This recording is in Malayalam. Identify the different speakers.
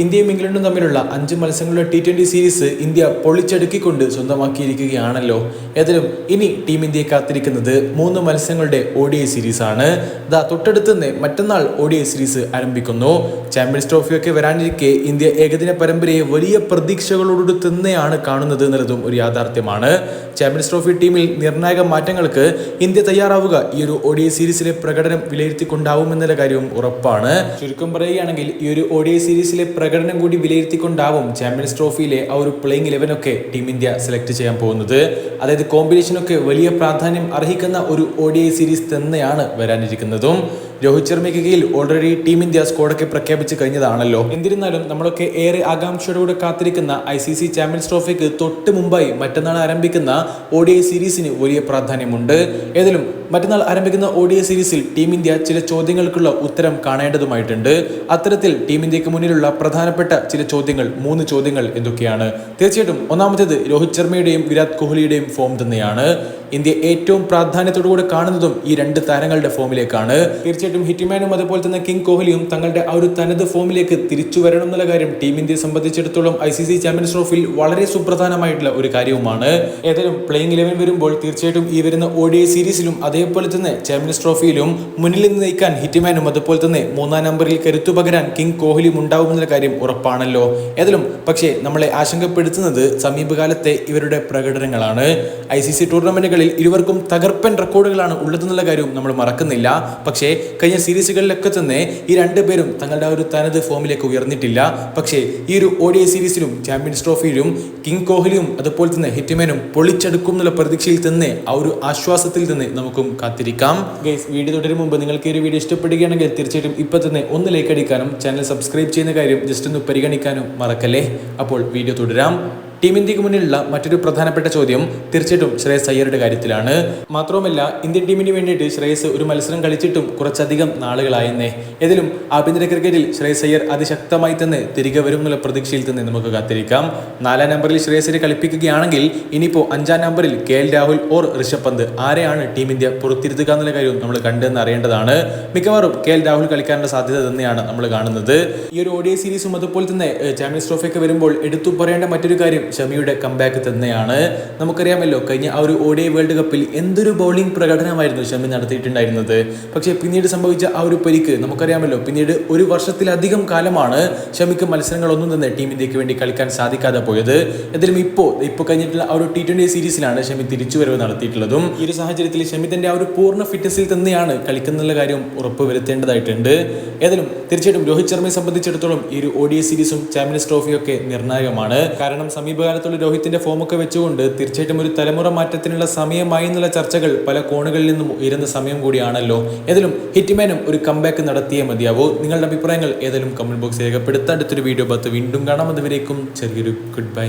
Speaker 1: ഇന്ത്യയും ഇംഗ്ലണ്ടും തമ്മിലുള്ള അഞ്ച് മത്സരങ്ങളുടെ ടി ട്വന്റി സീരീസ് ഇന്ത്യ പൊളിച്ചടുക്കിക്കൊണ്ട് സ്വന്തമാക്കിയിരിക്കുകയാണല്ലോ. ഏതായാലും ഇനി ടീം ഇന്ത്യയെ കാത്തിരിക്കുന്നത് മൂന്ന് മത്സരങ്ങളുടെ ഒ ഡി ഐ സീരീസ് ആണ്. ദാ തൊട്ടടുത്ത് തന്നെ മറ്റന്നാൾ ഒ ഡി ഐ സീരീസ് ആരംഭിക്കുന്നു. ചാമ്പ്യൻസ് ട്രോഫിയൊക്കെ വരാനിരിക്കെ ഇന്ത്യ ഏകദിന പരമ്പരയെ വലിയ പ്രതീക്ഷകളോട് തന്നെയാണ് കാണുന്നത് എന്നുള്ളതും ഒരു യാഥാർത്ഥ്യമാണ്. ചാമ്പ്യൻസ് ട്രോഫി ടീമിൽ നിർണായക മാറ്റങ്ങൾക്ക് ഇന്ത്യ തയ്യാറാവുക ഈ ഒരു ഒ ഡി ഐ സീരീസിലെ പ്രകടനം വിലയിരുത്തിക്കൊണ്ടാവുമെന്നുള്ള കാര്യവും ഉറപ്പാണ്. ചുരുക്കം പറയുകയാണെങ്കിൽ ഈ ഒരു ഒ ഡി ഐ സീരീസിലെ പ്രകടനം കൂടി വിലയിരുത്തിക്കൊണ്ടാവും ചാമ്പ്യൻസ് ട്രോഫിയിലെ ആ ഒരു പ്ലേയിങ് ഒക്കെ ടീം ഇന്ത്യ സെലക്ട് ചെയ്യാൻ പോകുന്നത്. അതായത് കോമ്പിനേഷനൊക്കെ വലിയ പ്രാധാന്യം അർഹിക്കുന്ന ഒരു ഒ സീരീസ് തന്നെയാണ് വരാനിരിക്കുന്നതും. രോഹിത് ശർമ്മയ്ക്ക് കീഴിൽ ഓൾറെഡി ടീം ഇന്ത്യ സ്കോഡൊക്കെ പ്രഖ്യാപിച്ച് കഴിഞ്ഞതാണല്ലോ. എന്നിരുന്നാലും നമ്മളൊക്കെ ഏറെ ആകാംക്ഷയോടുകൂടെ കാത്തിരിക്കുന്ന ഐ സി സി ചാമ്പ്യൻസ് ട്രോഫിക്ക് തൊട്ട് മുമ്പായി മറ്റന്നാൾ ആരംഭിക്കുന്ന ഒ ഡി ഐ സീരീസിന് വലിയ പ്രാധാന്യമുണ്ട്. ഏതായാലും മറ്റന്നാൾ ആരംഭിക്കുന്ന ഒ ഡി ഐ സീരീസിൽ ടീം ഇന്ത്യ ചില ചോദ്യങ്ങൾക്കുള്ള ഉത്തരം കാണേണ്ടതുമായിട്ടുണ്ട്. അത്തരത്തിൽ ടീം ഇന്ത്യയ്ക്ക് മുന്നിലുള്ള പ്രധാനപ്പെട്ട ചില ചോദ്യങ്ങൾ മൂന്ന് ചോദ്യങ്ങൾ എന്തൊക്കെയാണ്? തീർച്ചയായിട്ടും ഒന്നാമത്തേത് രോഹിത് ശർമ്മയുടെയും വിരാട് കോഹ്ലിയുടെയും ഫോം തന്നെയാണ്. ഇന്ത്യ ഏറ്റവും പ്രാധാന്യത്തോടുകൂടെ കാണുന്നതും ഈ രണ്ട് താരങ്ങളുടെ ഫോമിലേക്കാണ് തീർച്ചയായിട്ടും ഹിറ്റ്മാനും അതുപോലെ തന്നെ കിങ് കോഹ്ലിയും തങ്ങളുടെ ആ ഒരു തനത് ഫോമിലേക്ക് തിരിച്ചു വരണം എന്നുള്ള കാര്യം ടീം ഇന്ത്യയെ സംബന്ധിച്ചിടത്തോളം ഐ സി സി ചാമ്പ്യൻസ് ട്രോഫിയിൽ വളരെ സുപ്രധാനമായിട്ടുള്ള ഒരു കാര്യവുമാണ്. ഏതായാലും പ്ലേയിങ് ഇലവൻ വരുമ്പോൾ തീർച്ചയായിട്ടും ഈ വരുന്ന ഒ ഡി സീരീസിലും അതേപോലെ തന്നെ ചാമ്പ്യൻസ് ട്രോഫിയിലും മുന്നിൽ നിന്ന് നയിക്കാൻ ഹിറ്റ്മാനും അതുപോലെ തന്നെ മൂന്നാം നമ്പറിൽ കരുത്തു പകരാൻ കിങ് കോഹ്ലിയും ഉണ്ടാവുമെന്നുള്ള കാര്യം ഉറപ്പാണല്ലോ. ഏതായാലും പക്ഷേ നമ്മളെ ആശങ്കപ്പെടുത്തുന്നത് സമീപകാലത്തെ ഇവരുടെ പ്രകടനങ്ങളാണ്. ഐ സി സി ടൂർണമെന്റുകളിൽ ഇരുവർക്കും തകർപ്പൻ റെക്കോർഡുകളാണ് ഉള്ളതെന്നുള്ള കാര്യവും നമ്മൾ മറക്കുന്നില്ല. പക്ഷേ കഴിഞ്ഞ സീരീസുകളിലൊക്കെ തന്നെ ഈ രണ്ടുപേരും തങ്ങളുടെ ഒരു തനത് ഫോമിലേക്ക് ഉയർന്നിട്ടില്ല. പക്ഷേ ഈ ഒരു ഒ സീരീസിലും ചാമ്പ്യൻസ് ട്രോഫിയിലും കിങ് കോഹ്ലിയും അതുപോലെ തന്നെ ഹിറ്റ്മാനും പൊളിച്ചെടുക്കും എന്നുള്ള പ്രതീക്ഷയിൽ തന്നെ ആ ഒരു ആശ്വാസത്തിൽ തന്നെ നമുക്കും കാത്തിരിക്കാം. ഗൈസ് വീഡിയോ തുടരും മുമ്പ് നിങ്ങൾക്ക് ഈ ഒരു വീഡിയോ ഇഷ്ടപ്പെടുകയാണെങ്കിൽ തീർച്ചയായിട്ടും ഇപ്പൊ തന്നെ ഒന്ന് ലൈക്ക് അടിക്കാനും ചാനൽ സബ്സ്ക്രൈബ് ചെയ്യുന്ന കാര്യം ജസ്റ്റ് ഒന്ന് പരിഗണിക്കാനും മറക്കല്ലേ? അപ്പോൾ വീഡിയോ തുടരാം. ടീം ഇന്ത്യയ്ക്ക് മുന്നിലുള്ള മറ്റൊരു പ്രധാനപ്പെട്ട ചോദ്യം തീർച്ചയായിട്ടും ശ്രേയസ് അയ്യരുടെ കാര്യത്തിലാണ്. മാത്രവുമല്ല ഇന്ത്യൻ ടീമിന് വേണ്ടിയിട്ട് ശ്രേയസ് ഒരു മത്സരം കളിച്ചിട്ടും കുറച്ചധികം നാളുകളായെന്നേ. ഏതിലും ആഭ്യന്തര ക്രിക്കറ്റിൽ ശ്രേയസ് അയ്യർ അതിശക്തമായി തന്നെ തിരികെ വരും എന്നുള്ള പ്രതീക്ഷയിൽ തന്നെ നമുക്ക് കാത്തിരിക്കാം. നാലാം നമ്പറിൽ ശ്രേയസിനെ കളിപ്പിക്കുകയാണെങ്കിൽ ഇനിയിപ്പോൾ അഞ്ചാം നമ്പറിൽ K L Rahul or Rishabh Pant ആരെയാണ് ടീം ഇന്ത്യ പുറത്തിരുത്തുക എന്നുള്ള കാര്യം നമ്മൾ കണ്ടെന്ന് അറിയേണ്ടതാണ് മിക്കവാറും കെ എൽ രാഹുൽ കളിക്കാനുള്ള സാധ്യത തന്നെയാണ് നമ്മൾ കാണുന്നത്. ഈ ഒരു ഒ ഡി സീരീസും അതുപോലെ തന്നെ ചാമ്പ്യൻസ് ട്രോഫിയൊക്കെ വരുമ്പോൾ എടുത്തു പറയേണ്ട മറ്റൊരു കാര്യം ഷമിയുടെ കംബാക്ക് തന്നെയാണ്. നമുക്കറിയാമല്ലോ കഴിഞ്ഞ ആ ഒരു ഒ വേൾഡ് കപ്പിൽ എന്തൊരു ബൗളിംഗ് പ്രകടനമായിരുന്നു ഷമി നടത്തിയിട്ടുണ്ടായിരുന്നത്. പക്ഷേ പിന്നീട് സംഭവിച്ച ആ ഒരു പരിക്ക് നമുക്കറിയാമല്ലോ പിന്നീട് ഒരു വർഷത്തിലധികം കാലമാണ് ഷമിക്ക് മത്സരങ്ങളൊന്നും തന്നെ ടീം ഇന്ത്യയ്ക്ക് വേണ്ടി കളിക്കാൻ സാധിക്കാതെ പോയത്. എന്തായാലും ഇപ്പോൾ ഇപ്പോൾ കഴിഞ്ഞിട്ടുള്ള ആ ഒരു ടി ട്വന്റി സീരീസിലാണ് ഷമി തിരിച്ചുവരവ് നടത്തിയിട്ടുള്ളതും. ഈ ഒരു സാഹചര്യത്തിൽ ഷമി തന്റെ ആ ഒരു പൂർണ ഫിറ്റ്നസിൽ തന്നെയാണ് കളിക്കുന്നുള്ള കാര്യം ഉറപ്പ് വരുത്തേണ്ടതായിട്ടുണ്ട് ഏതായാലും തീർച്ചയായിട്ടും രോഹിത് ശർമ്മയെ സംബന്ധിച്ചിടത്തോളം ഈ ഒരു ഒ ഡി എസ് സീരീസും ചാമ്പ്യൻസ് ട്രോഫിയൊക്കെ നിർണായകമാണ്. കാരണം സമീപകാലത്തുള്ള രോഹിത്തിന്റെ ഫോമൊക്കെ വെച്ചുകൊണ്ട് തീർച്ചയായിട്ടും ഒരു തലമുറ മാറ്റത്തിനുള്ള സമയമായി എന്നുള്ള ചർച്ചകൾ പല കോണുകളിൽ നിന്നും ഉയരുന്ന സമയം കൂടിയാണല്ലോ. ഏതായാലും ഹിറ്റ്മാനും ഒരു കംബാക്ക് നടത്തിയേ മതിയാവൂ. നിങ്ങളുടെ അഭിപ്രായങ്ങൾ ഏതായാലും കമന്റ് ബോക്സ് രേഖപ്പെടുത്താൻ അടുത്തൊരു വീഡിയോ പത്ത് വീണ്ടും കാണാം. അതുവരേക്കും ചെറിയൊരു ഗുഡ് ബൈ